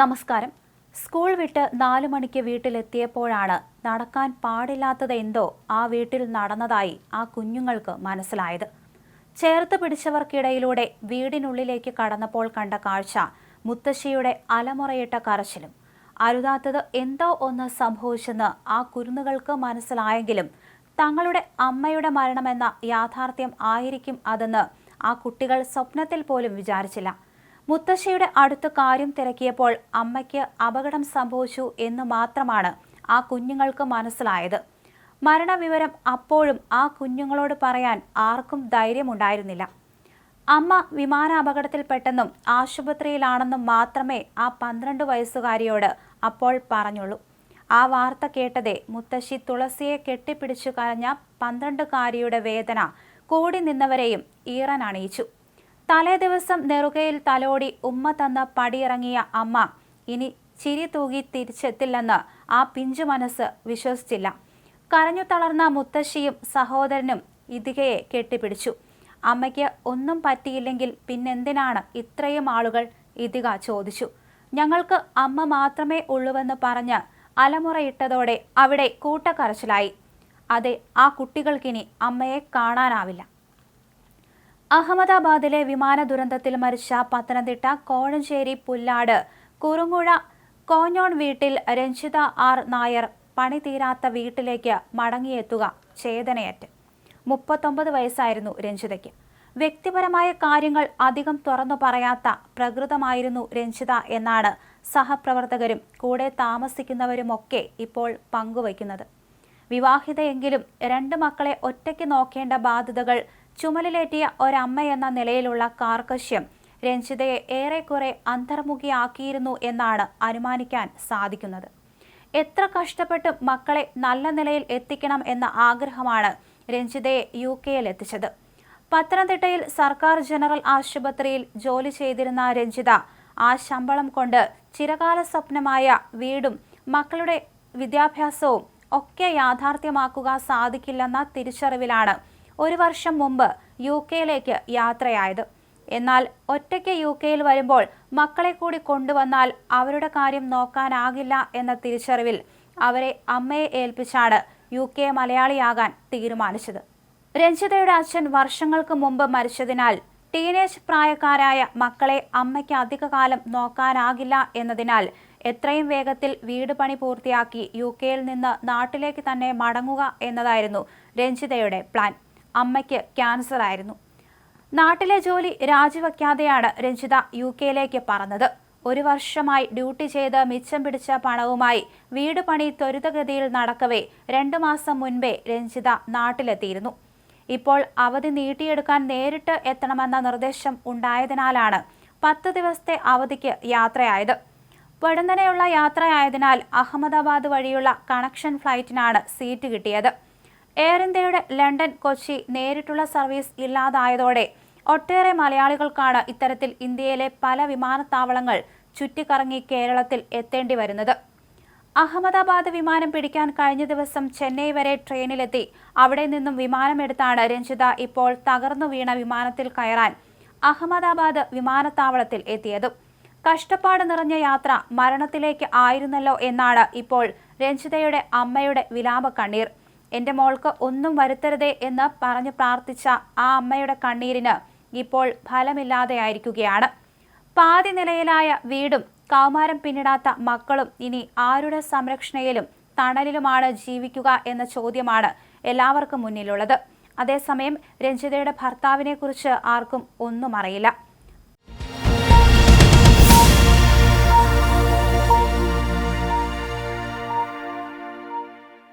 നമസ്കാരം. സ്കൂൾ വിട്ട് നാലു മണിക്ക് വീട്ടിലെത്തിയപ്പോഴാണ് നടക്കാൻ പാടില്ലാത്തത് എന്തോ ആ വീട്ടിൽ നടന്നതായി ആ കുഞ്ഞുങ്ങൾക്ക് മനസ്സിലായത്. ചേർത്ത് പിടിച്ചവർക്കിടയിലൂടെ വീടിനുള്ളിലേക്ക് കടന്നപ്പോൾ കണ്ട കാഴ്ച മുത്തശ്ശിയുടെ അലമുറയിട്ട കരച്ചിലും. അരുതാത്തത് എന്തോ ഒന്ന് സംഭവിച്ചെന്ന് ആ കുരുന്നുകൾക്ക് മനസ്സിലായെങ്കിലും തങ്ങളുടെ അമ്മയുടെ മരണമെന്ന യാഥാർത്ഥ്യം ആയിരിക്കും അതെന്ന് ആ കുട്ടികൾ സ്വപ്നത്തിൽ പോലും വിചാരിച്ചില്ല. മുത്തശ്ശിയുടെ അടുത്ത കാര്യം തിരക്കിയപ്പോൾ അമ്മയ്ക്ക് അപകടം സംഭവിച്ചു എന്ന് മാത്രമാണ് ആ കുഞ്ഞുങ്ങൾക്ക് മനസ്സിലായത്. മരണവിവരം അപ്പോഴും ആ കുഞ്ഞുങ്ങളോട് പറയാൻ ആർക്കും ധൈര്യമുണ്ടായിരുന്നില്ല. അമ്മ വിമാന അപകടത്തിൽപ്പെട്ടെന്നും ആശുപത്രിയിലാണെന്നും മാത്രമേ ആ പന്ത്രണ്ട് വയസ്സുകാരിയോട് അപ്പോൾ പറഞ്ഞുള്ളൂ. ആ വാർത്ത കേട്ടതേ മുത്തശ്ശി തുളസിയെ കെട്ടിപ്പിടിച്ചു കരഞ്ഞ പന്ത്രണ്ടുകാരിയുടെ വേദന കൂടി നിന്നവരെയും ഈറനണിയിച്ചു തലേ ദിവസം നെറുകയിൽ തലോടി ഉമ്മ തന്ന പടിയിറങ്ങിയ അമ്മ ഇനി ചിരി തൂകി തിരിച്ചെത്തില്ലെന്ന് ആ പിഞ്ചു മനസ്സ് വിശ്വസിച്ചില്ല. കരഞ്ഞു തളർന്ന മുത്തശ്ശിയും സഹോദരനും ഇതികയെ കെട്ടിപ്പിടിച്ചു. അമ്മയ്ക്ക് ഒന്നും പറ്റിയില്ലെങ്കിൽ പിന്നെന്തിനാണ് ഇത്രയും ആളുകൾ ഇതിക ചോദിച്ചു. ഞങ്ങൾക്ക് അമ്മ മാത്രമേ ഉള്ളൂവെന്ന് പറഞ്ഞ് അലമുറയിട്ടതോടെ അവിടെ കൂട്ടക്കരച്ചിലായി. അതെ ആ കുട്ടികൾക്കിനി അമ്മയെ കാണാനാവില്ല. അഹമ്മദാബാദിലെ വിമാന ദുരന്തത്തിൽ മരിച്ച പത്തനംതിട്ട കോഴഞ്ചേരി പുല്ലാട് കുറുങ്ങുഴ കോഞ്ഞോൺ വീട്ടിൽ രഞ്ജിത ആർ നായർ പണി തീരാത്ത വീട്ടിലേക്ക് മടങ്ങിയെത്തുക ചേതനയറ്റ്. മുപ്പത്തൊമ്പത് വയസ്സായിരുന്നു രഞ്ജിതയ്ക്ക്. വ്യക്തിപരമായ കാര്യങ്ങൾ അധികം തുറന്നു പറയാത്ത പ്രകൃതമായിരുന്നു രഞ്ജിത എന്നാണ് സഹപ്രവർത്തകരും കൂടെ താമസിക്കുന്നവരുമൊക്കെ ഇപ്പോൾ പങ്കുവയ്ക്കുന്നത്. വിവാഹിതയെങ്കിലും രണ്ട് മക്കളെ ഒറ്റയ്ക്ക് നോക്കേണ്ട ബാധ്യതകൾ ചുമലിലേറ്റിയ ഒരമ്മയെന്ന നിലയിലുള്ള കാർക്കശ്യം രഞ്ജിതയെ ഏറെക്കുറെ അന്തർമുഖിയാക്കിയിരുന്നു എന്നാണ് അനുമാനിക്കാൻ സാധിക്കുന്നത്. എത്ര കഷ്ടപ്പെട്ട് മക്കളെ നല്ല നിലയിൽ എത്തിക്കണം എന്ന ആഗ്രഹമാണ് രഞ്ജിതയെ യു കെയിൽ എത്തിച്ചത്. പത്തനംതിട്ടയിൽ സർക്കാർ ജനറൽ ആശുപത്രിയിൽ ജോലി ചെയ്തിരുന്ന രഞ്ജിത ആ ശമ്പളം കൊണ്ട് ചിരകാല സ്വപ്നമായ വീടും മക്കളുടെ വിദ്യാഭ്യാസവും ഒക്കെ യാഥാർത്ഥ്യമാക്കുക സാധിക്കില്ലെന്ന തിരിച്ചറിവിലാണ് ഒരു വർഷം മുമ്പ് യു കെയിലേക്ക് യാത്രയായത്. എന്നാൽ ഒറ്റയ്ക്ക് യു കെയിൽ വരുമ്പോൾ മക്കളെ കൂടി കൊണ്ടുവന്നാൽ അവരുടെ കാര്യം നോക്കാനാകില്ല എന്ന തിരിച്ചറിവിൽ അവരെ അമ്മയെ ഏൽപ്പിച്ചാണ് യു കെ മലയാളിയാകാൻ തീരുമാനിച്ചത്. രഞ്ജിതയുടെ അച്ഛൻ വർഷങ്ങൾക്ക് മുമ്പ് മരിച്ചതിനാൽ ടീനേജ് പ്രായക്കാരായ മക്കളെ അമ്മയ്ക്ക് അധികകാലം നോക്കാനാകില്ല എന്നതിനാൽ എത്രയും വേഗത്തിൽ വീട് പണി പൂർത്തിയാക്കി യു കെയിൽ നിന്ന് നാട്ടിലേക്ക് തന്നെ മടങ്ങുക എന്നതായിരുന്നു രഞ്ജിതയുടെ പ്ലാൻ. അമ്മയ്ക്ക് ക്യാൻസർ ആയിരുന്നു. നാട്ടിലെ ജോലി രാജിവെക്കാതെയാണ് രഞ്ജിത യു കെയിലേക്ക് പറന്നത്. ഒരു വർഷമായി ഡ്യൂട്ടി ചെയ്ത് മിച്ചം പിടിച്ച പണവുമായി വീട് പണി ത്വരിതഗതിയിൽ നടക്കവേ രണ്ടു മാസം മുൻപേ രഞ്ജിത നാട്ടിലെത്തിയിരുന്നു. ഇപ്പോൾ അവധി നീട്ടിയെടുക്കാൻ നേരിട്ട് എത്തണമെന്ന നിർദ്ദേശം ഉണ്ടായതിനാലാണ് പത്ത് ദിവസത്തെ അവധിക്ക് യാത്രയായത്. പെടുന്നനെയുള്ള യാത്രയായതിനാൽ അഹമ്മദാബാദ് വഴിയുള്ള കണക്ഷൻ ഫ്ലൈറ്റിനാണ് സീറ്റ് കിട്ടിയത്. എയർ ഇന്ത്യയുടെ ലണ്ടൻ കൊച്ചി നേരിട്ടുള്ള സർവീസ് ഇല്ലാതായതോടെ ഒട്ടേറെ മലയാളികൾക്കാണ് ഇത്തരത്തിൽ ഇന്ത്യയിലെ പല വിമാനത്താവളങ്ങൾ ചുറ്റിക്കറങ്ങി കേരളത്തിൽ എത്തേണ്ടി വരുന്നത്. അഹമ്മദാബാദ് വിമാനം പിടിക്കാൻ കഴിഞ്ഞ ദിവസം ചെന്നൈ വരെ ട്രെയിനിലെത്തി അവിടെ നിന്നും വിമാനമെടുത്താണ് രഞ്ജിത ഇപ്പോൾ തകർന്നു വീണ വിമാനത്തിൽ കയറാൻ അഹമ്മദാബാദ് വിമാനത്താവളത്തിൽ എത്തിയത്. കഷ്ടപ്പാട് നിറഞ്ഞ യാത്ര മരണത്തിലേക്ക് ആയിരുന്നല്ലോ എന്നാണ് ഇപ്പോൾ രഞ്ജിതയുടെ അമ്മയുടെ വിലാപ കണ്ണീർ എന്റെ മോൾക്ക് ഒന്നും വരുത്തരുതേ എന്ന് പറഞ്ഞ് പ്രാർത്ഥിച്ച ആ അമ്മയുടെ കണ്ണീരിന് ഇപ്പോൾ ഫലമില്ലാതെയായിരിക്കുകയാണ്. പാതി നിലയിലായ വീടും കൗമാരം പിന്നിടാത്ത മക്കളും ഇനി ആരുടെ സംരക്ഷണയിലും തണലിലുമാണ് ജീവിക്കുക എന്ന ചോദ്യമാണ് എല്ലാവർക്കും മുന്നിലുള്ളത്. അതേസമയം രഞ്ജിതയുടെ ഭർത്താവിനെക്കുറിച്ച് ആർക്കും ഒന്നും അറിയില്ല.